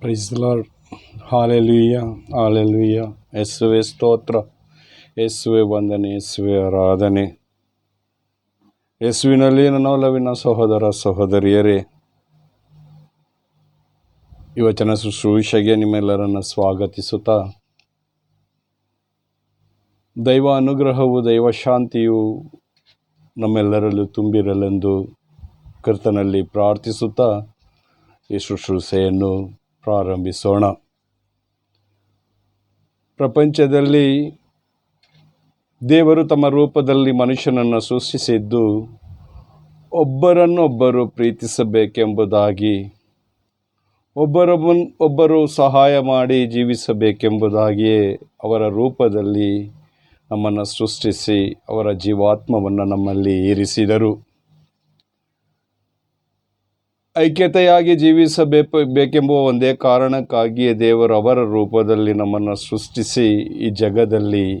Price lord hallelujah hallelujah ಯೇಸುವೆ ಸ್ತೋತ್ರ ಯೇಸುವೆ ವಂದನೆ ಯೇಸುವೆ ಆರಾಧನೆ ಯೇಸುವಿನಲ್ಲಿ ನನ್ನ ಒಲವಿನ ಸಹೋದರ ಸಹೋದರಿಯರೇ ಯುವಚನ ವಚನ ಶುಶ್ರೂಷೆಗೆ ನಿಮ್ಮೆಲ್ಲರನ್ನು ಸ್ವಾಗತಿಸುತ್ತಾ ದೈವ ಅನುಗ್ರಹವು ದೈವ ಶಾಂತಿಯು ನಮ್ಮೆಲ್ಲರಲ್ಲೂ ತುಂಬಿರಲೆಂದು ಕರ್ತನಲ್ಲಿ ಪ್ರಾರ್ಥಿಸುತ್ತಾ ಈ ಶುಶ್ರೂಷೆಯನ್ನು ಪ್ರಾರಂಭಿಸೋಣ. ಪ್ರಪಂಚದಲ್ಲಿ ದೇವರು ತಮ್ಮ ರೂಪದಲ್ಲಿ ಮನುಷ್ಯನನ್ನು ಸೃಷ್ಟಿಸಿದ್ದು ಒಬ್ಬರನ್ನೊಬ್ಬರು ಪ್ರೀತಿಸಬೇಕೆಂಬುದಾಗಿ ಒಬ್ಬರೊಬ್ಬನ್ ಒಬ್ಬರು ಸಹಾಯ ಮಾಡಿ ಜೀವಿಸಬೇಕೆಂಬುದಾಗಿಯೇ ಅವರ ರೂಪದಲ್ಲಿ ನಮ್ಮನ್ನು ಸೃಷ್ಟಿಸಿ ಅವರ ಜೀವಾತ್ಮವನ್ನು ನಮ್ಮಲ್ಲಿ ಇರಿಸಿದರು. ಐಕ್ಯತೆಯಾಗಿ ಜೀವಿಸಬೇಕು ಬೇಕೆಂಬುವ ಒಂದೇ ಕಾರಣಕ್ಕಾಗಿಯೇ ದೇವರು ಅವರ ರೂಪದಲ್ಲಿ ನಮ್ಮನ್ನು ಸೃಷ್ಟಿಸಿ ಈ ಜಗದಲ್ಲಿ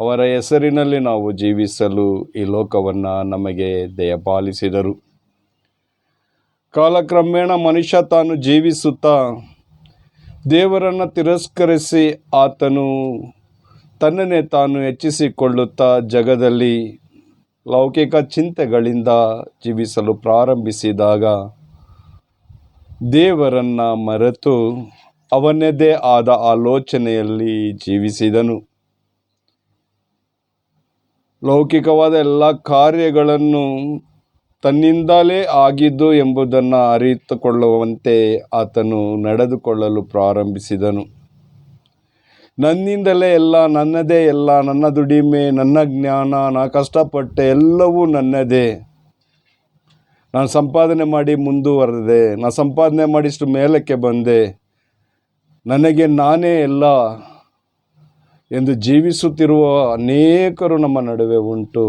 ಅವರ ಹೆಸರಿನಲ್ಲಿ ನಾವು ಜೀವಿಸಲು ಈ ಲೋಕವನ್ನು ನಮಗೆ ದಯಪಾಲಿಸಿದರು. ಕಾಲಕ್ರಮೇಣ ಮನುಷ್ಯ ತಾನು ಜೀವಿಸುತ್ತಾ ದೇವರನ್ನು ತಿರಸ್ಕರಿಸಿ ಆತನು ತನ್ನನ್ನೇ ತಾನು ಹೆಚ್ಚಿಸಿಕೊಳ್ಳುತ್ತಾ ಜಗದಲ್ಲಿ ಲೌಕಿಕ ಚಿಂತೆಗಳಿಂದ ಜೀವಿಸಲು ಪ್ರಾರಂಭಿಸಿದಾಗ ದೇವರನ್ನು ಮರೆತು ಅವನದೇ ಆದ ಆಲೋಚನೆಯಲ್ಲಿ ಜೀವಿಸಿದನು. ಲೌಕಿಕವಾದ ಎಲ್ಲ ಕಾರ್ಯಗಳನ್ನು ತನ್ನಿಂದಲೇ ಆಗಿದ್ದು ಎಂಬುದನ್ನು ಅರಿತುಕೊಳ್ಳುವಂತೆ ಆತನು ನಡೆದುಕೊಳ್ಳಲು ಪ್ರಾರಂಭಿಸಿದನು. ನನ್ನಿಂದಲೇ ಎಲ್ಲ ನನ್ನದೇ, ಎಲ್ಲ ನನ್ನ ದುಡಿಮೆ, ನನ್ನ ಜ್ಞಾನ, ನಾ ಕಷ್ಟಪಟ್ಟೆ ಎಲ್ಲವೂ ನನ್ನದೇ. ನಾನು ಸಂಪಾದನೆ ಮಾಡಿ ಮುಂದುವರೆದೆ ನಾನು ಸಂಪಾದನೆ ಮಾಡಿ ಇಷ್ಟು ಮೇಲಕ್ಕೆ ಬಂದೆ, ನನಗೆ ನಾನೇ ಎಲ್ಲ ಎಂದು ಜೀವಿಸುತ್ತಿರುವ ಅನೇಕರು ನಮ್ಮ ನಡುವೆ ಉಂಟು.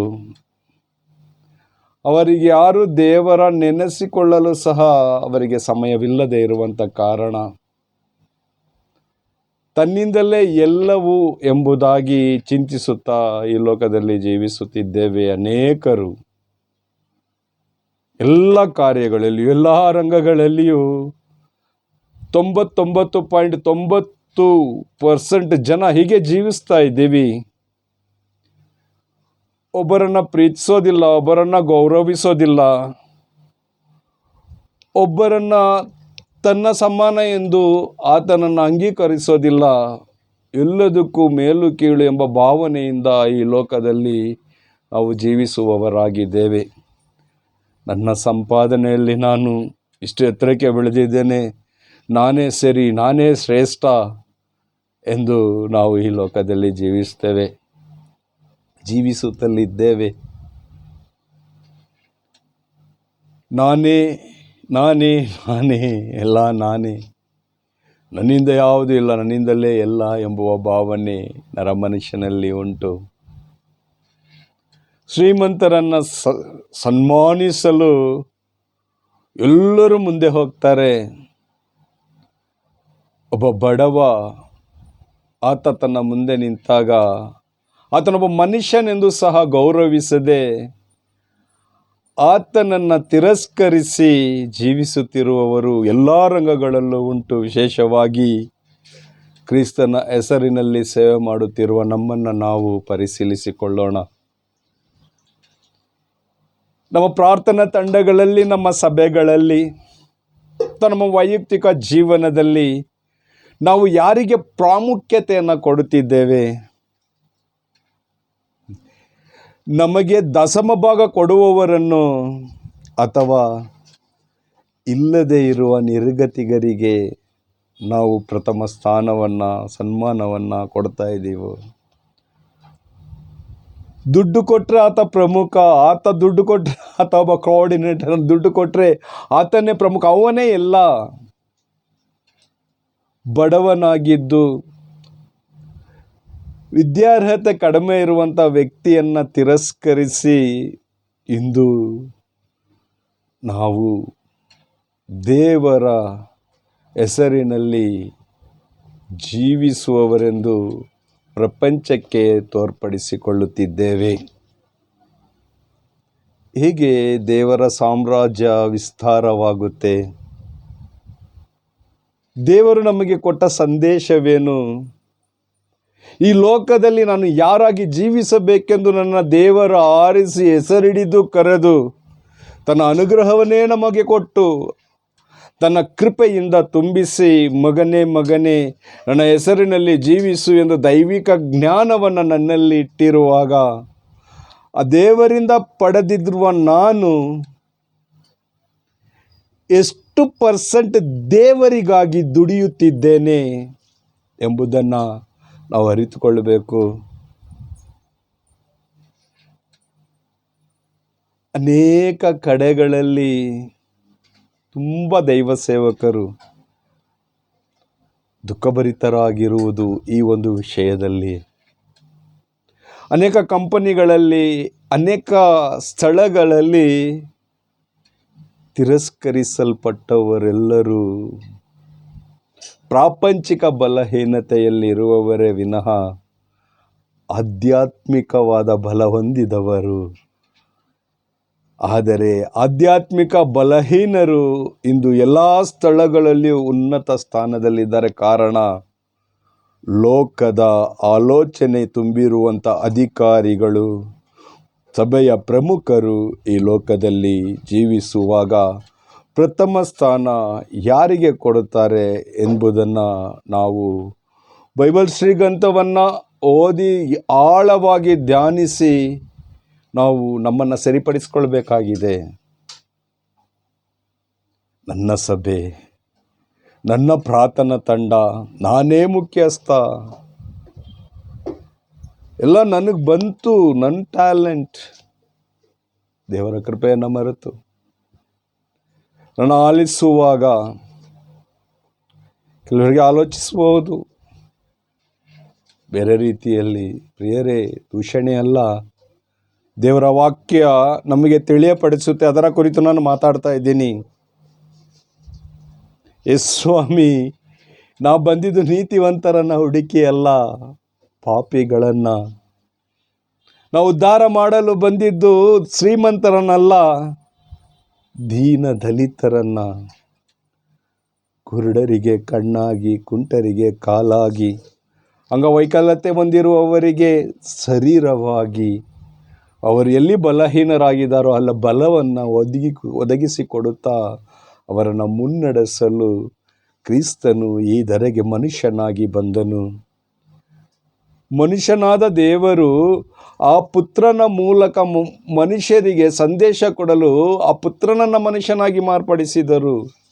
ಅವರಿಗೆ ಯಾರು ದೇವರ ನೆನೆಸಿಕೊಳ್ಳಲು ಸಹ ಅವರಿಗೆ ಸಮಯವಿಲ್ಲದೆ ಇರುವಂಥ ಕಾರಣ. ತನ್ನಿಂದಲೇ ಎಲ್ಲವೂ ಎಂಬುದಾಗಿ ಚಿಂತಿಸುತ್ತಾ ಈ ಲೋಕದಲ್ಲಿ ಜೀವಿಸುತ್ತಿದ್ದೇವೆ ಅನೇಕರು. ಎಲ್ಲ ಕಾರ್ಯಗಳಲ್ಲಿಯೂ, ಎಲ್ಲ ರಂಗಗಳಲ್ಲಿಯೂ ತೊಂಬತ್ತೊಂಬತ್ತು ಪಾಯಿಂಟ್ ತೊಂಬತ್ತು ಪರ್ಸೆಂಟ್ ಜನ ಹೀಗೆ ಜೀವಿಸ್ತಾ ಇದ್ದೀವಿ. ಒಬ್ಬರನ್ನು ಪ್ರೀತಿಸೋದಿಲ್ಲ, ಒಬ್ಬರನ್ನು ಗೌರವಿಸೋದಿಲ್ಲ. ಒಬ್ಬರನ್ನು ತನ್ನ ಸಮಾನ ಎಂದು ಆತನನ್ನು ಅಂಗೀಕರಿಸೋದಿಲ್ಲ. ಎಲ್ಲದಕ್ಕೂ ಮೇಲು ಕೀಳು ಎಂಬ ಭಾವನೆಯಿಂದ ಈ ಲೋಕದಲ್ಲಿ ನಾವು ಜೀವಿಸುವವರಾಗಿದ್ದೇವೆ. ನನ್ನ ಸಂಪಾದನೆಯಲ್ಲಿ ನಾನು ಇಷ್ಟು ಎತ್ತರಕ್ಕೆ ಬೆಳೆದಿದ್ದೇನೆ. ನಾನೇ ಸರಿ, ನಾನೇ ಶ್ರೇಷ್ಠ ಎಂದು ನಾವು ಈ ಲೋಕದಲ್ಲಿ ಜೀವಿಸ್ತೇವೆ ಜೀವಿಸುತ್ತಲಿದ್ದೇವೆ. ನಾನೇ ನಾನೇ ನಾನೇ, ಎಲ್ಲ ನಾನೇ. ನನ್ನಿಂದ ಯಾವುದೂ ಇಲ್ಲ, ನನ್ನಿಂದಲೇ ಎಲ್ಲ ಎಂಬುವ ಭಾವನೆ ನರಮನುಷ್ಯನಲ್ಲಿ ಉಂಟು. ಶ್ರೀಮಂತರನ್ನು ಸನ್ಮಾನಿಸಲು ಎಲ್ಲರೂ ಮುಂದೆ ಹೋಗ್ತಾರೆ. ಒಬ್ಬ ಬಡವ ಆತ ತನ್ನ ಮುಂದೆ ನಿಂತಾಗ ಆತನೊಬ್ಬ ಮನುಷ್ಯನೆಂದು ಸಹ ಗೌರವಿಸದೆ ಆತನನ್ನು ತಿರಸ್ಕರಿಸಿ ಜೀವಿಸುತ್ತಿರುವವರು ಎಲ್ಲ ರಂಗಗಳಲ್ಲೂ ಉಂಟು. ವಿಶೇಷವಾಗಿ ಕ್ರಿಸ್ತನ ಹೆಸರಿನಲ್ಲಿ ಸೇವೆ ಮಾಡುತ್ತಿರುವ ನಮ್ಮನ್ನು ನಾವು ಪರಿಶೀಲಿಸಿಕೊಳ್ಳೋಣ. ನಮ್ಮ ಪ್ರಾರ್ಥನಾ ತಂಡಗಳಲ್ಲಿ, ನಮ್ಮ ಸಭೆಗಳಲ್ಲಿ ತಮ್ಮ ನಮ್ಮ ವೈಯಕ್ತಿಕ ಜೀವನದಲ್ಲಿ ನಾವು ಯಾರಿಗೆ ಪ್ರಾಮುಖ್ಯತೆಯನ್ನು ಕೊಡುತ್ತಿದ್ದೇವೆ? ನಮಗೆ ದಶಮ ಭಾಗ ಕೊಡುವವರನ್ನು ಅಥವಾ ಇಲ್ಲದೇ ಇರುವ ನಿರ್ಗತಿಗರಿಗೆ ನಾವು ಪ್ರಥಮ ಸ್ಥಾನವನ್ನು, ಸನ್ಮಾನವನ್ನು ಕೊಡ್ತಾ ಇದ್ದೀವೋ. ದುಡ್ಡು ಕೊಟ್ಟರೆ ಆತ ಪ್ರಮುಖ, ಆತ ದುಡ್ಡು ಕೊಟ್ಟರೆ ಆತ ಒಬ್ಬ ಕೋಆರ್ಡಿನೇಟರ್ ದುಡ್ಡು ಕೊಟ್ಟರೆ ಆತನೇ ಪ್ರಮುಖ, ಅವನೇ ಎಲ್ಲ. ಬಡವನಾಗಿದ್ದು ವಿದ್ಯಾರ್ಹತೆ ಕಡಿಮೆ ಇರುವಂಥ ವ್ಯಕ್ತಿಯನ್ನು ತಿರಸ್ಕರಿಸಿ ಇಂದು ನಾವು ದೇವರ ಹೆಸರಿನಲ್ಲಿ ಜೀವಿಸುವವರೆಂದು ಪ್ರಪಂಚಕ್ಕೆ ತೋರ್ಪಡಿಸಿಕೊಳ್ಳುತ್ತಿದ್ದೇವೆ. ಹೀಗೆ ದೇವರ ಸಾಮ್ರಾಜ್ಯ ವಿಸ್ತಾರವಾಗುತ್ತೆ. ದೇವರು ನಮಗೆ ಕೊಟ್ಟ ಸಂದೇಶವೇನು? ಈ ಲೋಕದಲ್ಲಿ ನಾನು ಯಾರಾಗಿ ಜೀವಿಸಬೇಕೆಂದು ನನ್ನ ದೇವರ ಆರಿಸಿ ಹೆಸರಿಡಿದು ಕರೆದು ತನ್ನ ಅನುಗ್ರಹವನ್ನೇ ನಮಗೆ ಕೊಟ್ಟು ತನ್ನ ಕೃಪೆಯಿಂದ ತುಂಬಿಸಿ, ಮಗನೇ ಮಗನೇ, ನನ್ನ ಹೆಸರಿನಲ್ಲಿ ಜೀವಿಸು ಎಂದು ದೈವಿಕ ಜ್ಞಾನವನ್ನು ನನ್ನಲ್ಲಿ ಇಟ್ಟಿರುವಾಗ, ಆ ದೇವರಿಂದ ಪಡೆದಿರುವ ನಾನು ಎಷ್ಟು ಪರ್ಸೆಂಟ್ ದೇವರಿಗಾಗಿ ದುಡಿಯುತ್ತಿದ್ದೇನೆ ಎಂಬುದನ್ನು ನಾವು ಅರಿತುಕೊಳ್ಳಬೇಕು ಅನೇಕ ಕಡೆಗಳಲ್ಲಿ ತುಂಬ ದೈವ ಸೇವಕರು ದುಃಖಭರಿತರಾಗಿರುವುದು ಈ ಒಂದು ವಿಷಯದಲ್ಲಿ. ಅನೇಕ ಕಂಪನಿಗಳಲ್ಲಿ, ಅನೇಕ ಸ್ಥಳಗಳಲ್ಲಿ ತಿರಸ್ಕರಿಸಲ್ಪಟ್ಟವರೆಲ್ಲರೂ ಪ್ರಾಪಂಚಿಕ ಬಲಹೀನತೆಯಲ್ಲಿರುವವರೇ ವಿನಃ ಆಧ್ಯಾತ್ಮಿಕವಾದ ಬಲ ಹೊಂದಿದವರು. ಆದರೆ ಆಧ್ಯಾತ್ಮಿಕ ಬಲಹೀನರು ಇಂದು ಎಲ್ಲ ಸ್ಥಳಗಳಲ್ಲಿಯೂ ಉನ್ನತ ಸ್ಥಾನದಲ್ಲಿದ್ದಾರೆ. ಕಾರಣ, ಲೋಕದ ಆಲೋಚನೆ ತುಂಬಿರುವಂಥ ಅಧಿಕಾರಿಗಳು, ಸಭೆಯ ಪ್ರಮುಖರು ಈ ಲೋಕದಲ್ಲಿ ಜೀವಿಸುವಾಗ ಪ್ರಥಮ ಸ್ಥಾನ ಯಾರಿಗೆ ಕೊಡುತ್ತಾರೆ ಎಂಬುದನ್ನು ನಾವು ಬೈಬಲ್ ಶ್ರೀಗ್ರಂಥವನ್ನು ಓದಿ ಆಳವಾಗಿ ಧ್ಯಾನಿಸಿ ನಾವು ನಮ್ಮನ್ನು ಸರಿಪಡಿಸ್ಕೊಳ್ಬೇಕಾಗಿದೆ. ನನ್ನ ಸಭೆ, ನನ್ನ ಪ್ರಾರ್ಥನಾ ತಂಡ, ನಾನೇ ಮುಖ್ಯಸ್ಥ. ಎಲ್ಲ ನನಗೆ ಬಂತು ನನ್ನ ಟ್ಯಾಲೆಂಟ್. ದೇವರ ಕೃಪೆಯನ್ನು ಮರೆತು. ನನ್ನ ಆಲಿಸುವಾಗ ಕೆಲವರಿಗೆ ಆಲೋಚಿಸಬಹುದು. ಬೇರೆ ರೀತಿಯಲ್ಲಿ, ಪ್ರಿಯರೇ, ದೂಷಣೆ ಅಲ್ಲ. ದೇವರ ವಾಕ್ಯ ನಮಗೆ ತಿಳಿಯಪಡಿಸುತ್ತೆ. ಅದರ ಕುರಿತು ನಾನು ಮಾತಾಡ್ತಾ ಇದ್ದೀನಿ. ಎಸ್ ಸ್ವಾಮಿ, ನಾವು ಬಂದಿದ್ದು ನೀತಿವಂತರನ್ನ ಹುಡುಕಿ ಅಲ್ಲ, ಪಾಪಿಗಳನ್ನು. ನಾವು ಉದ್ಧಾರ ಮಾಡಲು ಬಂದಿದ್ದು ಶ್ರೀಮಂತರನ್ನಲ್ಲ ದೀನ ದಲಿತರನ್ನ ಕುರುಡರಿಗೆ ಕಣ್ಣಾಗಿ, ಕುಂಟರಿಗೆ ಕಾಲಾಗಿ, ಅಂಗವೈಕಲ್ಯತೆ ಹೊಂದಿರುವವರಿಗೆ ಶರೀರವಾಗಿ. ಅವರು ಎಲ್ಲಿ ಬಲಹೀನರಾಗಿದ್ದಾರೋ ಅಲ್ಲ ಬಲವನ್ನು ಒದಗಿ ಒದಗಿಸಿಕೊಡುತ್ತಾ ಅವರನ್ನು ಮುನ್ನಡೆಸಲು ಕ್ರಿಸ್ತನು ಈ ಧರೆಗೆ ಮನುಷ್ಯನಾಗಿ ಬಂದನು. ಮನುಷ್ಯನಾದ ದೇವರು ಆ ಪುತ್ರನ ಮೂಲಕ ಮನುಷ್ಯರಿಗೆ ಸಂದೇಶ ಕೊಡಲು ಆ ಪುತ್ರನನ್ನು ಮನುಷ್ಯನಾಗಿ ಮಾರ್ಪಡಿಸಿದರು.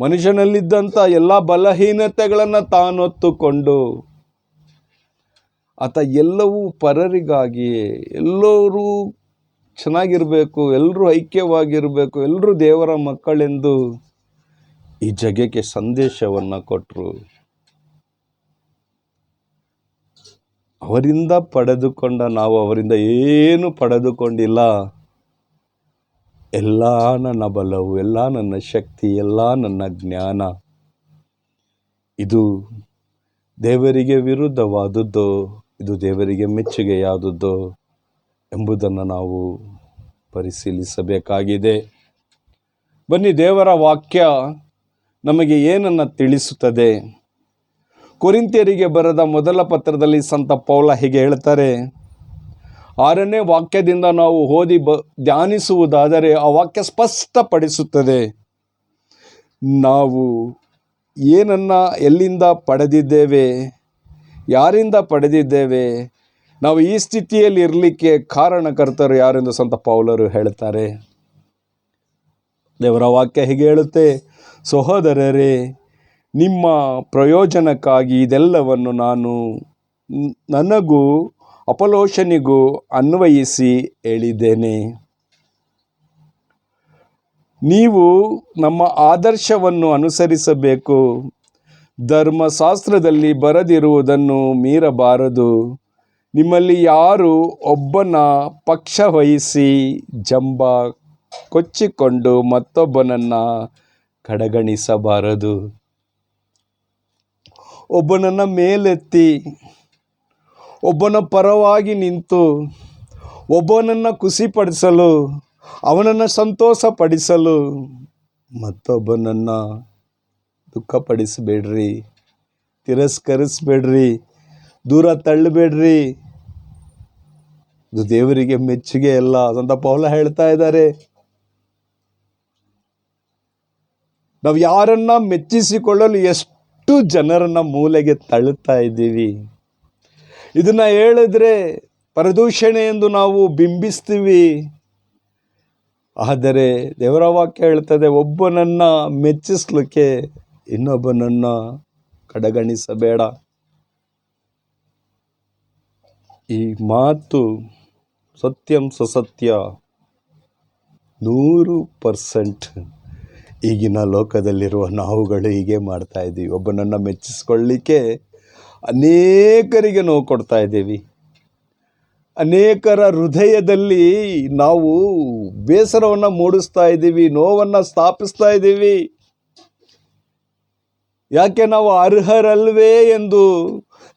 ಮನುಷ್ಯನಲ್ಲಿದ್ದಂಥ ಎಲ್ಲ ಬಲಹೀನತೆಗಳನ್ನು ತಾನೊತ್ತುಕೊಂಡು ಆತ ಎಲ್ಲವೂ ಪರರಿಗಾಗಿ, ಎಲ್ಲರೂ ಚೆನ್ನಾಗಿರಬೇಕು, ಎಲ್ಲರೂ ಐಕ್ಯವಾಗಿರಬೇಕು, ಎಲ್ಲರೂ ದೇವರ ಮಕ್ಕಳೆಂದು ಈ ಜಗಕ್ಕೆ ಸಂದೇಶವನ್ನು ಕೊಟ್ಟರು ಅವರಿಂದ ಪಡೆದುಕೊಂಡ ನಾವು ಅವರಿಂದ ಏನು ಪಡೆದುಕೊಂಡಿಲ್ಲ. ಎಲ್ಲ ನನ್ನ ಬಲವು, ಎಲ್ಲ ನನ್ನ ಶಕ್ತಿ, ಎಲ್ಲ ನನ್ನ ಜ್ಞಾನ. ಇದು ದೇವರಿಗೆ ವಿರುದ್ಧವಾದದ್ದು. ಇದು ದೇವರಿಗೆ ಮೆಚ್ಚುಗೆಯಾದದ್ದು ಎಂಬುದನ್ನು ನಾವು ಪರಿಶೀಲಿಸಬೇಕಾಗಿದೆ. ಬನ್ನಿ, ದೇವರ ವಾಕ್ಯ ನಮಗೆ ಏನನ್ನು ತಿಳಿಸುತ್ತದೆ? ಕೊರಿಂತಿಯರಿಗೆ ಬರೆದ ಮೊದಲ ಪತ್ರದಲ್ಲಿ ಸಂತ ಪೌಲ ಹೀಗೆ ಹೇಳ್ತಾರೆ, ಆರನೇ ವಾಕ್ಯದಿಂದ ನಾವು ಓದಿ ಬ, ಧ್ಯಾನಿಸುವುದಾದರೆ ಆ ವಾಕ್ಯ ಸ್ಪಷ್ಟಪಡಿಸುತ್ತದೆ. ನಾವು ಏನನ್ನ ಎಲ್ಲಿಂದ ಪಡೆದಿದ್ದೇವೆ? ಯಾರಿಂದ ಪಡೆದಿದ್ದೇವೆ? ನಾವು ಈ ಸ್ಥಿತಿಯಲ್ಲಿ ಇರಲಿಕ್ಕೆ ಕಾರಣಕರ್ತರು ಯಾರೆಂದು ಸಂತ ಪೌಲರು ಹೇಳ್ತಾರೆ. ದೇವರ ವಾಕ್ಯ ಹೀಗೆ ಹೇಳುತ್ತೆ, ಸಹೋದರರೇ, ನಿಮ್ಮ ಪ್ರಯೋಜನಕ್ಕಾಗಿ ಇದೆಲ್ಲವನ್ನು ನಾನು ನನಗೂ ಅಪಲೋಷನಿಗೂ ಅನ್ವಯಿಸಿ ಹೇಳಿದ್ದೇನೆ. ನೀವು ನಮ್ಮ ಆದರ್ಶವನ್ನು ಅನುಸರಿಸಬೇಕು. ಧರ್ಮಶಾಸ್ತ್ರದಲ್ಲಿ ಬರೆದಿರುವುದನ್ನು ಮೀರಬಾರದು. ನಿಮ್ಮಲ್ಲಿ ಯಾರು ಒಬ್ಬನ ಪಕ್ಷ ವಹಿಸಿ ಜಂಬ ಕೊಚ್ಚಿಕೊಂಡು ಮತ್ತೊಬ್ಬನನ್ನು ಕಡೆಗಣಿಸಬಾರದು. ಒಬ್ಬನನ್ನು ಮೇಲೆತ್ತಿ, ಒಬ್ಬನ ಪರವಾಗಿ ನಿಂತು, ಒಬ್ಬನನ್ನು ಖುಷಿಪಡಿಸಲು, ಅವನನ್ನು ಸಂತೋಷಪಡಿಸಲು ಮತ್ತೊಬ್ಬನನ್ನು ದುಃಖಪಡಿಸಬೇಡ್ರಿ ತಿರಸ್ಕರಿಸಬೇಡ್ರಿ, ದೂರ ತಳ್ಳಬೇಡ್ರಿ. ಇದು ದೇವರಿಗೆ ಮೆಚ್ಚುಗೆ ಅಲ್ಲ, ಸಂತ ಪೌಲ ಹೇಳ್ತಾ ಇದ್ದಾರೆ. ನಾವು ಯಾರನ್ನ ಮೆಚ್ಚಿಸಿಕೊಳ್ಳಲು ಎಷ್ಟು ಜನರನ್ನ ಮೂಲೆಗೆ ತಳ್ಳುತ್ತಾ ಇದ್ದೀವಿ. ಇದನ್ನ ಹೇಳಿದ್ರೆ ಪ್ರದೂಷಣೆ ಎಂದು ನಾವು ಬಿಂಬಿಸ್ತೀವಿ. ಆದರೆ ದೇವರ ವಾಕ್ಯ ಹೇಳ್ತದೆ, ಒಬ್ಬನನ್ನ ಮೆಚ್ಚಿಸ್ಲಿಕ್ಕೆ ಇನ್ನೊಬ್ಬನನ್ನ ಕಡೆಗಣಿಸಬೇಡ. ಈ ಮಾತು ಸತ್ಯಂ ಸಸತ್ಯ ನೂರು ಪರ್ಸೆಂಟ್ ಈಗಿನ ಲೋಕದಲ್ಲಿರುವ ನಾವುಗಳು ಹೀಗೆ ಮಾಡ್ತಾ ಇದ್ದೀವಿ. ಒಬ್ಬನನ್ನು ಮೆಚ್ಚಿಸ್ಕೊಳ್ಳಿಕ್ಕೆ ಅನೇಕರಿಗೆ ನೋವು ಕೊಡ್ತಾ ಇದ್ದೀವಿ. ಅನೇಕರ ಹೃದಯದಲ್ಲಿ ನಾವು ಬೇಸರವನ್ನು ಮೂಡಿಸ್ತಾ ಇದ್ದೀವಿ, ನೋವನ್ನು ಸ್ಥಾಪಿಸ್ತಾ ಇದ್ದೀವಿ. ಯಾಕೆ ನಾವು ಅರ್ಹರಲ್ವೇ ಎಂದು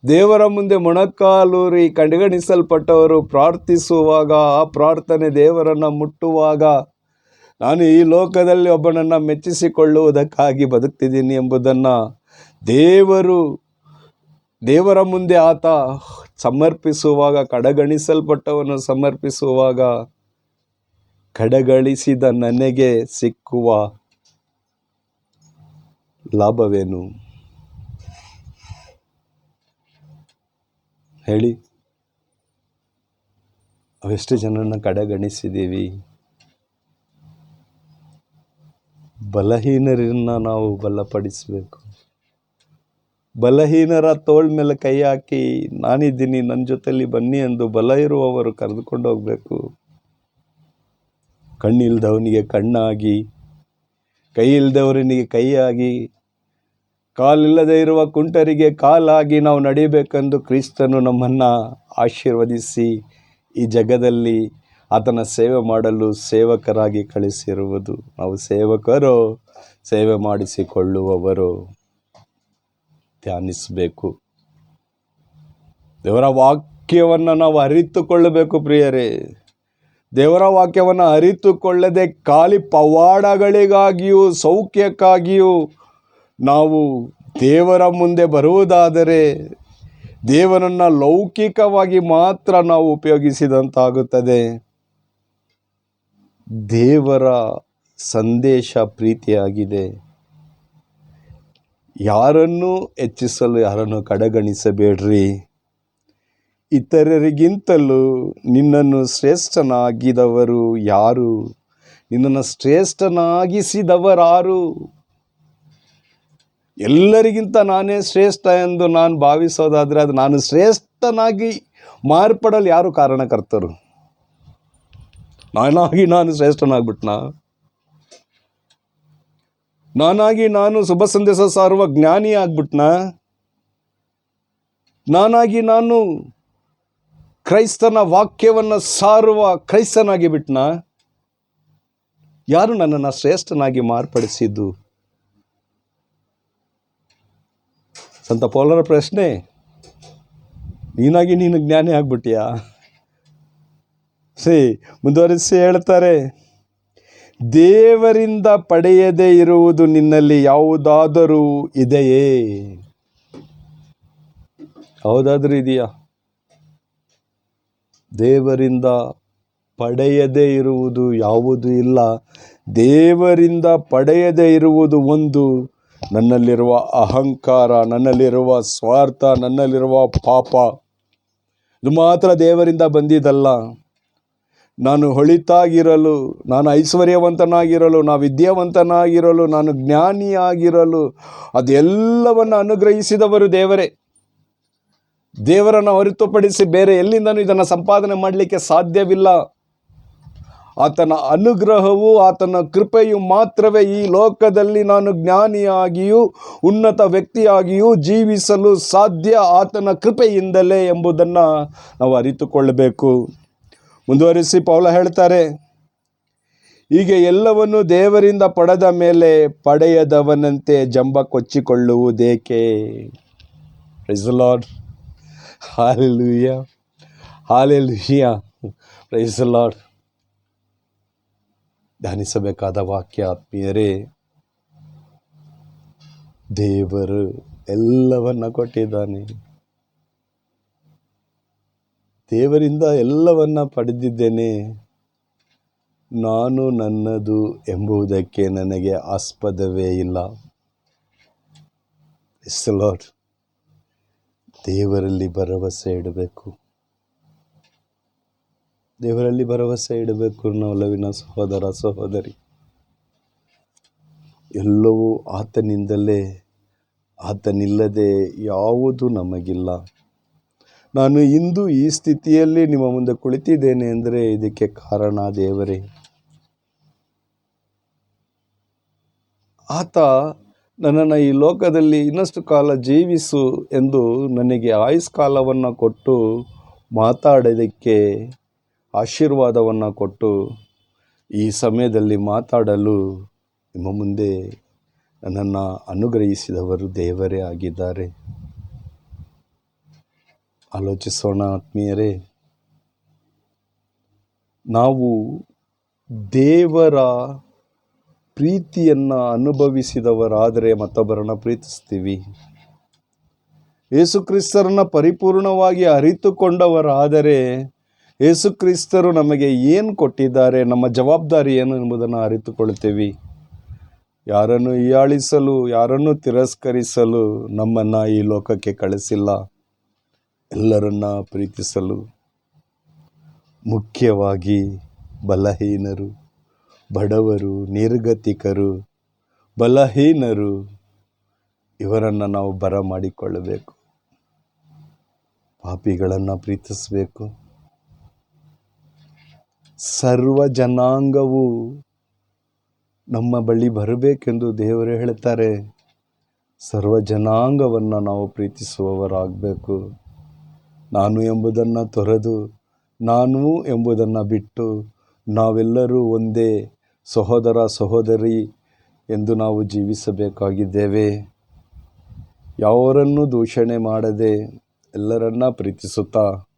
ದೇವರ ಮುಂದೆ ಮೊಣಕಾಲೂರಿ ಕಡೆಗಣಿಸಲ್ಪಟ್ಟವರು ಪ್ರಾರ್ಥಿಸುವಾಗ, ಆ ಪ್ರಾರ್ಥನೆ ದೇವರನ್ನು ಮುಟ್ಟುವಾಗ, ನಾನು ಈ ಲೋಕದಲ್ಲಿ ಒಬ್ಬನನ್ನು ಮೆಚ್ಚಿಸಿಕೊಳ್ಳುವುದಕ್ಕಾಗಿ ಬದುಕ್ತಿದ್ದೀನಿ ಎಂಬುದನ್ನು ದೇವರು, ದೇವರ ಮುಂದೆ ಆತ ಸಮರ್ಪಿಸುವಾಗ ಕಡೆಗಣಿಸಲ್ಪಟ್ಟವನು ಸಮರ್ಪಿಸುವಾಗ ಕಡೆಗಳಿಸಿದ ನನಗೆ ಸಿಕ್ಕುವ ಲಾಭವೇನು? ಹೇಳಿ. ಅವೆಷ್ಟು ಜನರನ್ನು ಕಡೆಗಣಿಸಿದ್ದೀವಿ. ಬಲಹೀನರನ್ನು ನಾವು ಬಲಪಡಿಸಬೇಕು. ಬಲಹೀನರ ತೋಳ ಮೇಲೆ ಕೈ ಹಾಕಿ, ನಾನಿದ್ದೀನಿ ನನ್ನ ಜೊತೆಯಲ್ಲಿ ಬನ್ನಿ ಎಂದು ಬಲ ಇರುವವರು ಕರೆದುಕೊಂಡು ಹೋಗಬೇಕು. ಕಣ್ಣಿಲ್ದವನಿಗೆ ಕಣ್ಣಾಗಿ ಕೈ ಇಲ್ದವರನಿಗೆ ಕೈಯಾಗಿ ಕಾಲಿಲ್ಲದೆ ಇರುವ ಕುಂಟರಿಗೆ ಕಾಲಾಗಿ ನಾವು ನಡಿಬೇಕೆಂದು ಕ್ರಿಸ್ತನು ನಮ್ಮನ್ನು ಆಶೀರ್ವದಿಸಿ ಈ ಜಗದಲ್ಲಿ ಆತನ ಸೇವೆ ಮಾಡಲು ಸೇವಕರಾಗಿ ಕಳಿಸಿರುವುದು. ನಾವು ಸೇವಕರು, ಸೇವೆ ಮಾಡಿಸಿಕೊಳ್ಳುವವರು. ಧ್ಯಾನಿಸಬೇಕು. ದೇವರ ವಾಕ್ಯವನ್ನು ನಾವು ಅರಿತುಕೊಳ್ಳಬೇಕು ಪ್ರಿಯರೇ. ದೇವರ ವಾಕ್ಯವನ್ನು ಅರಿತುಕೊಳ್ಳದೆ ಖಾಲಿ ಪವಾಡಗಳಿಗಾಗಿಯೂ, ಸೌಖ್ಯಕ್ಕಾಗಿಯೂ ನಾವು ದೇವರ ಮುಂದೆ ಬರುವುದಾದರೆ ದೇವರನ್ನು ಲೌಕಿಕವಾಗಿ ಮಾತ್ರ ನಾವು ಉಪಯೋಗಿಸಿದಂತಾಗುತ್ತದೆ. ದೇವರ ಸಂದೇಶ ಪ್ರೀತಿಯಾಗಿದೆ. ಯಾರನ್ನು ಹೆಚ್ಚಿಸಲು, ಯಾರನ್ನು ಕಡೆಗಣಿಸಬೇಡ್ರಿ? ಇತರರಿಗಿಂತಲೂ ನಿನ್ನನ್ನು ಶ್ರೇಷ್ಠನಾಗಿದವರು ಯಾರು? ನಿನ್ನನ್ನು ಶ್ರೇಷ್ಠನಾಗಿಸಿದವರಾರು? ಎಲ್ಲರಿಗಿಂತ ನಾನೇ ಶ್ರೇಷ್ಠ ಎಂದು ನಾನು ಭಾವಿಸೋದಾದರೆ ಅದು ನಾನು ಶ್ರೇಷ್ಠನಾಗಿ ಮಾರ್ಪಡಲು ಯಾರು ಕಾರಣಕರ್ತರು? ನಾನಾಗಿ ನಾನು ಶ್ರೇಷ್ಠನಾಗ್ಬಿಟ್ನಾ? ನಾನಾಗಿ ನಾನು ಶುಭ ಸಂದೇಶ ಸಾರುವ ಜ್ಞಾನಿ ಆಗ್ಬಿಟ್ನಾ? ನಾನಾಗಿ ನಾನು ಕ್ರೈಸ್ತನ ವಾಕ್ಯವನ್ನು ಸಾರುವ ಕ್ರೈಸ್ತನಾಗಿ ಬಿಟ್ನಾ? ಯಾರು ನನ್ನನ್ನು ಶ್ರೇಷ್ಠನಾಗಿ ಮಾರ್ಪಡಿಸಿದ್ದು? ಸಂತ ಪೋಲರ ಪ್ರಶ್ನೆ, ನೀನಾಗಿ ನೀನು ಜ್ಞಾನಿ ಆಗ್ಬಿಟ್ಟಿಯಾ? ಸೇ, ಮುಂದುವರಿಸಿ ಹೇಳ್ತಾರೆ, ದೇವರಿಂದ ಪಡೆಯದೇ ಇರುವುದು ನಿನ್ನಲ್ಲಿ ಯಾವುದಾದರೂ ಇದೆಯೇ? ಯಾವುದಾದ್ರೂ ಇದೆಯಾ? ದೇವರಿಂದ ಪಡೆಯದೇ ಇರುವುದು ಯಾವುದು ಇಲ್ಲ. ದೇವರಿಂದ ಪಡೆಯದೇ ಇರುವುದು ಒಂದು ನನ್ನಲ್ಲಿರುವ ಅಹಂಕಾರ, ನನ್ನಲ್ಲಿರುವ ಸ್ವಾರ್ಥ, ನನ್ನಲ್ಲಿರುವ ಪಾಪ. ಇದು ಮಾತ್ರ ದೇವರಿಂದ ಬಂದಿದ್ದಲ್ಲ ನಾನು ಹೊಳಿತಾಗಿರಲು, ನಾನು ಐಶ್ವರ್ಯವಂತನಾಗಿರಲು, ನಾನು ವಿದ್ಯಾವಂತನಾಗಿರಲು, ನಾನು ಜ್ಞಾನಿಯಾಗಿರಲು, ಅದೆಲ್ಲವನ್ನು ಅನುಗ್ರಹಿಸಿದವರು ದೇವರೇ. ದೇವರನ್ನು ಹೊರತುಪಡಿಸಿ ಬೇರೆ ಎಲ್ಲಿಂದನೂ ಇದನ್ನು ಸಂಪಾದನೆ ಮಾಡಲಿಕ್ಕೆ ಸಾಧ್ಯವಿಲ್ಲ. ಆತನ ಅನುಗ್ರಹವು ಆತನ ಕೃಪೆಯು ಮಾತ್ರವೇ ಈ ಲೋಕದಲ್ಲಿ ನಾನು ಜ್ಞಾನಿಯಾಗಿಯೂ ಉನ್ನತ ವ್ಯಕ್ತಿಯಾಗಿಯೂ ಜೀವಿಸಲು ಸಾಧ್ಯ ಆತನ ಕೃಪೆಯಿಂದಲೇ ಎಂಬುದನ್ನು ನಾವು ಅರಿತುಕೊಳ್ಳಬೇಕು. ಮುಂದುವರಿಸಿ ಪೌಲ ಹೇಳ್ತಾರೆ, ಹೀಗೆ ಎಲ್ಲವನ್ನು ದೇವರಿಂದ ಪಡೆದ ಮೇಲೆ ಪಡೆಯದವನಂತೆ ಜಂಬ ಕೊಚ್ಚಿಕೊಳ್ಳುವುದೇಕೆ? Praise lord hallelujah hallelujah praise lord ಧ್ಯಾನಿಸಬೇಕಾದ ವಾಕ್ಯ ಆತ್ಮೀಯರೇ, ದೇವರು ಎಲ್ಲವನ್ನ ಕೊಟ್ಟಿದ್ದಾನೆ. ದೇವರಿಂದ ಎಲ್ಲವನ್ನ ಪಡೆದಿದ್ದೇನೆ. ನಾನು ನನ್ನದು ಎಂಬುದಕ್ಕೆ ನನಗೆ ಆಸ್ಪದವೇ ಇಲ್ಲ. ಇಸ್ ಲಾರ್ಡ್ ದೇವರಲ್ಲಿ ಭರವಸೆ ಇಡಬೇಕು. ದೇವರಲ್ಲಿ ಭರವಸೆ ಇಡಬೇಕು ನವಲವಿನ ಸಹೋದರ ಸಹೋದರಿ. ಎಲ್ಲವೂ ಆತನಿಂದಲೇ, ಆತನಿಲ್ಲದೆ ಯಾವುದು ನಮಗಿಲ್ಲ. ನಾನು ಇಂದು ಈ ಸ್ಥಿತಿಯಲ್ಲಿ ನಿಮ್ಮ ಮುಂದೆ ಕುಳಿತಿದ್ದೇನೆ ಅಂದರೆ ಇದಕ್ಕೆ ಕಾರಣ ದೇವರೇ. ಆತ ನನ್ನನ್ನು ಈ ಲೋಕದಲ್ಲಿ ಇನ್ನಷ್ಟು ಕಾಲ ಜೀವಿಸು ಎಂದು ನನಗೆ ಆಯುಷ್ಕಾಲವನ್ನು ಕೊಟ್ಟು ಮಾತಾಡೋದಕ್ಕೆ ಆಶೀರ್ವಾದವನ್ನು ಕೊಟ್ಟು ಈ ಸಮಯದಲ್ಲಿ ಮಾತಾಡಲು ನಿಮ್ಮ ಮುಂದೆ ನನ್ನನ್ನು ಅನುಗ್ರಹಿಸಿದವರು ದೇವರೇ ಆಗಿದ್ದಾರೆ. ಆಲೋಚಿಸೋಣ ಆತ್ಮೀಯರೇ. ನಾವು ದೇವರ ಪ್ರೀತಿಯನ್ನು ಅನುಭವಿಸಿದವರಾದರೆ ಮತ್ತೊಬ್ಬರನ್ನು ಪ್ರೀತಿಸ್ತೀವಿ. ಯೇಸುಕ್ರಿಸ್ತರನ್ನ ಪರಿಪೂರ್ಣವಾಗಿ ಅರಿತುಕೊಂಡವರಾದರೆ ಯೇಸುಕ್ರಿಸ್ತರು ನಮಗೆ ಏನು ಕೊಟ್ಟಿದ್ದಾರೆ, ನಮ್ಮ ಜವಾಬ್ದಾರಿ ಏನು ಎಂಬುದನ್ನು ಅರಿತುಕೊಳ್ತೇವೆ ಯಾರನ್ನು ಹೀಯಾಳಿಸಲು, ಯಾರನ್ನು ತಿರಸ್ಕರಿಸಲು ನಮ್ಮನ್ನು ಈ ಲೋಕಕ್ಕೆ ಕಳಿಸಿಲ್ಲ. ಎಲ್ಲರನ್ನ ಪ್ರೀತಿಸಲು ಮುಖ್ಯವಾಗಿ ಬಲಹೀನರು, ಬಡವರು, ನಿರ್ಗತಿಕರು, ಬಲಹೀನರು, ಇವರನ್ನು ನಾವು ಬರಮಾಡಿಕೊಳ್ಳಬೇಕು. ಪಾಪಿಗಳನ್ನು ಪ್ರೀತಿಸಬೇಕು. ಸರ್ವ ಜನಾಂಗವು ನಮ್ಮ ಬಳಿ ಬರಬೇಕೆಂದು ದೇವರು ಹೇಳ್ತಾರೆ ಸರ್ವ ಜನಾಂಗವನ್ನು ನಾವು ಪ್ರೀತಿಸುವವರಾಗಬೇಕು. ನಾನು ಎಂಬುದನ್ನು ತೊರೆದು ನಾನು ಎಂಬುದನ್ನು ಬಿಟ್ಟು ನಾವೆಲ್ಲರೂ ಒಂದೇ ಸಹೋದರ ಸಹೋದರಿ ಎಂದು ನಾವು ಜೀವಿಸಬೇಕಾಗಿದ್ದೇವೆ. ಯಾವರನ್ನು ದೂಷಣೆ ಮಾಡದೆ ಎಲ್ಲರನ್ನ ಪ್ರೀತಿಸುತ್ತಾ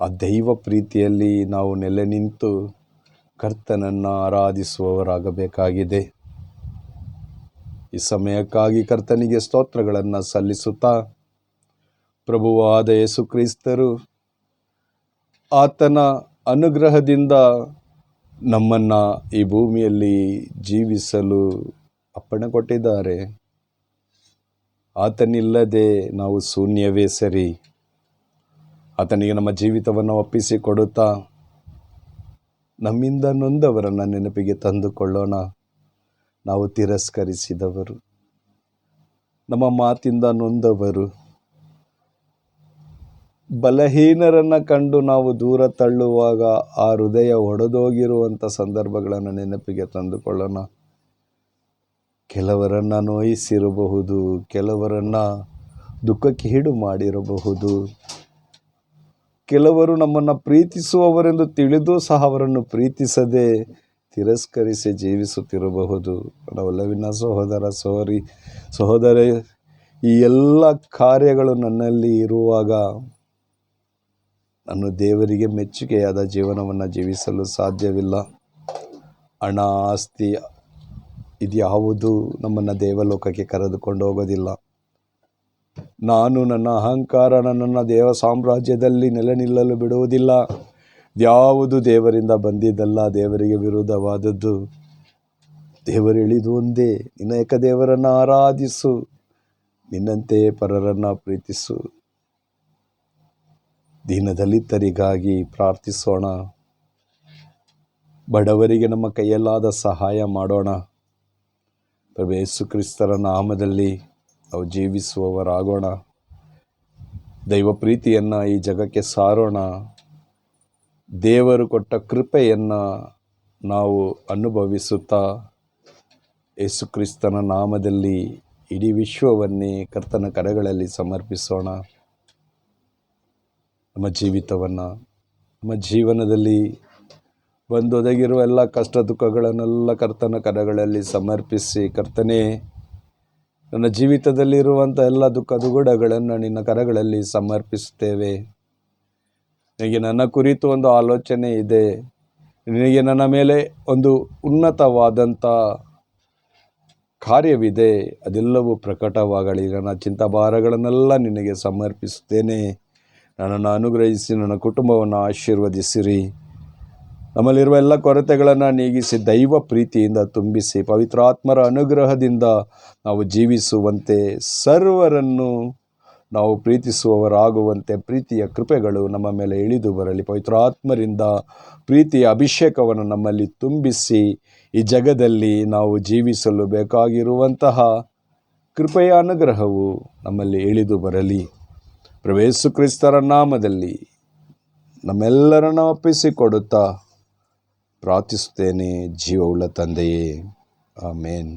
ಆ ದೈವ ಪ್ರೀತಿಯಲ್ಲಿ ನಾವು ನೆಲೆ ನಿಂತು ಕರ್ತನನ್ನು ಆರಾಧಿಸುವವರಾಗಬೇಕಾಗಿದೆ. ಈ ಸಮಯಕ್ಕಾಗಿ ಕರ್ತನಿಗೆ ಸ್ತೋತ್ರಗಳನ್ನು ಸಲ್ಲಿಸುತ್ತಾ ಪ್ರಭುವಾದ ಯೇಸು ಯೇಸುಕ್ರಿಸ್ತರು ಆತನ ಅನುಗ್ರಹದಿಂದ ನಮ್ಮನ್ನು ಈ ಭೂಮಿಯಲ್ಲಿ ಜೀವಿಸಲು ಅಪ್ಪಣೆ ಕೊಟ್ಟಿದ್ದಾರೆ ಆತನಿಲ್ಲದೆ ನಾವು ಶೂನ್ಯವೇ ಸರಿ. ಆತನಿಗೆ ನಮ್ಮ ಜೀವಿತವನ್ನು ಒಪ್ಪಿಸಿ ಕೊಡುತ್ತಾ ನಮ್ಮಿಂದ ನೊಂದವರನ್ನು ನೆನಪಿಗೆ ತಂದುಕೊಳ್ಳೋಣ. ನಾವು ತಿರಸ್ಕರಿಸಿದವರು. ನಮ್ಮ ಮಾತಿಂದ ನೊಂದವರು. ಬಲಹೀನರನ್ನು ಕಂಡು ನಾವು ದೂರ ತಳ್ಳುವಾಗ ಆ ಹೃದಯ ಒಡೆದೋಗಿರುವಂಥ ಸಂದರ್ಭಗಳನ್ನು ನೆನಪಿಗೆ ತಂದುಕೊಳ್ಳೋಣ. ಕೆಲವರನ್ನು ನೋಯಿಸಿರಬಹುದು, ಕೆಲವರನ್ನು ದುಃಖಕ್ಕೀಡು ಮಾಡಿರಬಹುದು. ಕೆಲವರು ನಮ್ಮನ್ನು ಪ್ರೀತಿಸುವವರೆಂದು ತಿಳಿದು ಸಹ ಅವರನ್ನು ಪ್ರೀತಿಸದೆ ತಿರಸ್ಕರಿಸಿ ಜೀವಿಸುತ್ತಿರಬಹುದು. ನಾವೆಲ್ಲವಿನ ಸಹೋದರ, ಸೋರಿ, ಸಹೋದರ, ಈ ಎಲ್ಲ ಕಾರ್ಯಗಳು ನನ್ನಲ್ಲಿ ಇರುವಾಗ ನಾನು ದೇವರಿಗೆ ಮೆಚ್ಚುಗೆಯಾದ ಜೀವನವನ್ನು ಜೀವಿಸಲು ಸಾಧ್ಯವಿಲ್ಲ. ಹಣ, ಆಸ್ತಿ ಇದ್ಯಾವುದು ನಮ್ಮನ್ನು ದೇವಲೋಕಕ್ಕೆ ಕರೆದುಕೊಂಡು ಹೋಗೋದಿಲ್ಲ. ನಾನು ನನ್ನ ಅಹಂಕಾರ ನನ್ನ ದೇವ ಸಾಮ್ರಾಜ್ಯದಲ್ಲಿ ನೆಲೆ ನಿಲ್ಲಲು ಬಿಡುವುದಿಲ್ಲ. ಯಾವುದು ದೇವರಿಂದ ಬಂದಿದ್ದಲ್ಲ ದೇವರಿಗೆ ವಿರುದ್ಧವಾದದ್ದು. ದೇವರು ಹೇಳಿದು ಒಂದೇ, ನಿನ್ನ ಏಕ ದೇವರನ್ನು ಆರಾಧಿಸು ನಿನ್ನಂತೆಯೇ ಪರರನ್ನು ಪ್ರೀತಿಸು. ದೀನದಲಿತರಿಗಾಗಿ ಪ್ರಾರ್ಥಿಸೋಣ. ಬಡವರಿಗೆ ನಮ್ಮ ಕೈಯಲ್ಲಾದ ಸಹಾಯ ಮಾಡೋಣ. ಪ್ರಭು ಯೇಸು ಕ್ರಿಸ್ತರ ನಾಮದಲ್ಲಿ ನಾವು ಜೀವಿಸುವವರಾಗೋಣ ದೈವ ಪ್ರೀತಿಯನ್ನು ಈ ಜಗಕ್ಕೆ ಸಾರೋಣ. ದೇವರು ಕೊಟ್ಟ ಕೃಪೆಯನ್ನು ನಾವು ಅನುಭವಿಸುತ್ತಾ ಯೇಸುಕ್ರಿಸ್ತನ ನಾಮದಲ್ಲಿ ಇಡೀ ವಿಶ್ವವನ್ನೇ ಕರ್ತನ ಕರೆಗಳಲ್ಲಿ ಸಮರ್ಪಿಸೋಣ. ನಮ್ಮ ಜೀವಿತವನ್ನು, ನಮ್ಮ ಜೀವನದಲ್ಲಿ ಬಂದೊದಗಿರುವ ಎಲ್ಲ ಕಷ್ಟ ದುಃಖಗಳನ್ನೆಲ್ಲ ಕರ್ತನ ಕರಗಳಲ್ಲಿ ಸಮರ್ಪಿಸಿ ಕರ್ತನೇ ನನ್ನ ಜೀವಿತದಲ್ಲಿರುವಂಥ ಎಲ್ಲ ದುಃಖ ದುಗುಡಗಳನ್ನು ನಿನ್ನ ಕರಗಳಲ್ಲಿ ಸಮರ್ಪಿಸುತ್ತೇವೆ. ನಿನಗೆ ನನ್ನ ಕುರಿತು ಒಂದು ಆಲೋಚನೆ ಇದೆ. ನಿನಗೆ ನನ್ನ ಮೇಲೆ ಒಂದು ಉನ್ನತವಾದಂಥ ಕಾರ್ಯವಿದೆ. ಅದೆಲ್ಲವೂ ಪ್ರಕಟವಾಗಲಿ. ನನ್ನ ಚಿಂತಾಭಾರಗಳನ್ನೆಲ್ಲ ನಿನಗೆ ಸಮರ್ಪಿಸುತ್ತೇನೆ. ನನ್ನನ್ನು ಅನುಗ್ರಹಿಸಿ, ನನ್ನ ಕುಟುಂಬವನ್ನು ಆಶೀರ್ವದಿಸಿರಿ. ನಮ್ಮಲ್ಲಿರುವ ಎಲ್ಲ ಕೊರತೆಗಳನ್ನು ನೀಗಿಸಿ ದೈವ ಪ್ರೀತಿಯಿಂದ ತುಂಬಿಸಿ ಪವಿತ್ರಾತ್ಮರ ಅನುಗ್ರಹದಿಂದ ನಾವು ಜೀವಿಸುವಂತೆ ಸರ್ವರನ್ನು ನಾವು ಪ್ರೀತಿಸುವವರಾಗುವಂತೆ ಪ್ರೀತಿಯ ಕೃಪೆಗಳು ನಮ್ಮ ಮೇಲೆ ಇಳಿದು ಬರಲಿ. ಪವಿತ್ರಾತ್ಮರಿಂದ ಪ್ರೀತಿಯ ಅಭಿಷೇಕವನ್ನು ನಮ್ಮಲ್ಲಿ ತುಂಬಿಸಿ ಈ ಜಗದಲ್ಲಿ ನಾವು ಜೀವಿಸಲು ಬೇಕಾಗಿರುವಂತಹ ಕೃಪೆಯ ಅನುಗ್ರಹವು ನಮ್ಮಲ್ಲಿ ಇಳಿದು ಬರಲಿ. ಪ್ರವೇಶು ಕ್ರಿಸ್ತರ ನಾಮದಲ್ಲಿ ನಮ್ಮೆಲ್ಲರನ್ನ ಒಪ್ಪಿಸಿಕೊಡುತ್ತಾ ಪ್ರಾರ್ಥಿಸುತ್ತೇನೆ ಜೀವವುಳ್ಳ ತಂದೆಯೇ ಆಮೇನ್